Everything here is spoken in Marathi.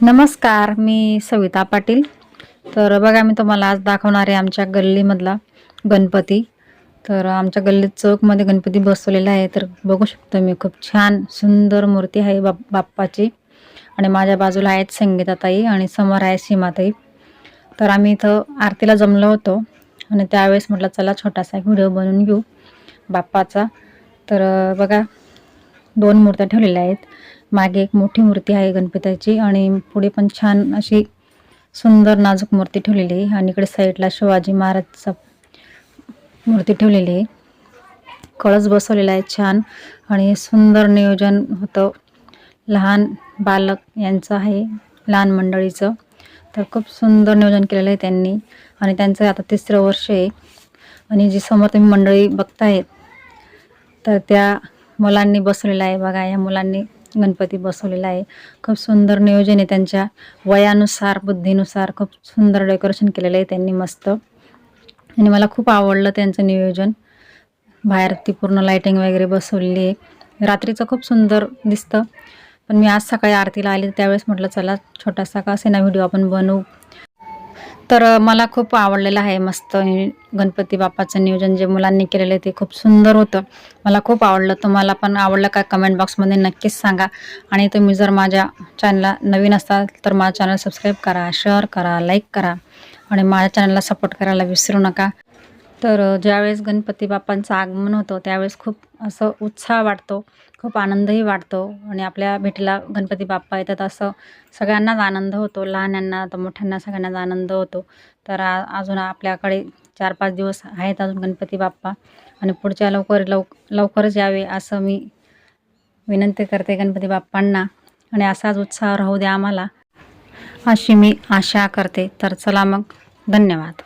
नमस्कार मी सविता पाटील. तर बघा मी तुम्हाला आज दाखवणार आहे आमच्या गल्लीमधला गणपती. तर आमच्या गल्लीत चौकमध्ये गणपती बसवलेला आहे. तर बघू शकतो मी खूप छान सुंदर मूर्ती आहे बाप बाप्पाची. आणि माझ्या बाजूला आहेत संगीताताई आणि समोर आहे सीमाताई. तर आम्ही इथं आरतीला जमलो होतो. आणि त्यावेळेस म्हटलं चला छोटासा एक व्हिडिओ बनवून घेऊ बाप्पाचा. तर बघा दोन मूर्त्या ठेवलेल्या आहेत. मागे एक मोठी मूर्ती आहे गणपतीची आणि पुढे पण छान अशी सुंदर नाजूक मूर्ती ठेवलेली आहे. आणि इकडे साईडला शिवाजी महाराजचा मूर्ती ठेवलेली आहे. कळस बसवलेला आहे छान. आणि सुंदर नियोजन होतं. लहान बालक यांचं आहे लहान मंडळीचं. तर खूप सुंदर नियोजन केलेलं आहे त्यांनी. आणि त्यांचं आता तिसरं वर्ष आहे. आणि जी समोर तुम्ही मंडळी बघतायत तर त्या मुलांनी बसवलेला आहे बघा या मुलांनी गणपती बसवलेला आहे. खूप सुंदर नियोजन आहे त्यांच्या वयानुसार बुद्धीनुसार खूप सुंदर डेकोरेशन केलेलं आहे त्यांनी मस्त. आणि मला खूप आवडलं त्यांचं नियोजन. बाहेर ती पूर्ण लाईटिंग वगैरे बसवलेली आहे. रात्रीचं खूप सुंदर दिसतं. पण मी आज सकाळी आरतीला आली त्यावेळेस म्हटलं चला छोटासा का असे ना व्हिडिओ आपण बनवू. तर मला खूप आवडलेलं आहे मस्त गणपती बाप्पाचं नियोजन जे मुलांनी केलेलं आहे ते खूप सुंदर होतं. मला खूप आवडलं. तुम्हाला पण आवडलं का कमेंट बॉक्समध्ये नक्कीच सांगा. आणि तुम्ही जर माझ्या चॅनलला नवीन असाल तर माझं चॅनल सबस्क्राईब करा शेअर करा लाईक करा. आणि माझ्या चॅनलला सपोर्ट करायला विसरू नका. तर ज्यावेळेस गणपती बाप्पांचं आगमन होतं त्यावेळेस खूप असं उत्साह वाटतो खूप आनंदही वाटतो आणि आपल्या भेटीला गणपती बाप्पा येतात असं सगळ्यांनाच आनंद होतो लहानांना तर मोठ्यांना सगळ्यांनाच आनंद होतो. तर अजून आपल्याकडे चार पाच दिवस आहेत अजून गणपती बाप्पा आणि पुढच्या लवकर लव लवकरच यावे असं मी विनंती करते गणपती बाप्पांना आणि असाच उत्साह राहू द्या आम्हाला अशी मी आशा करते. तर चला मग धन्यवाद.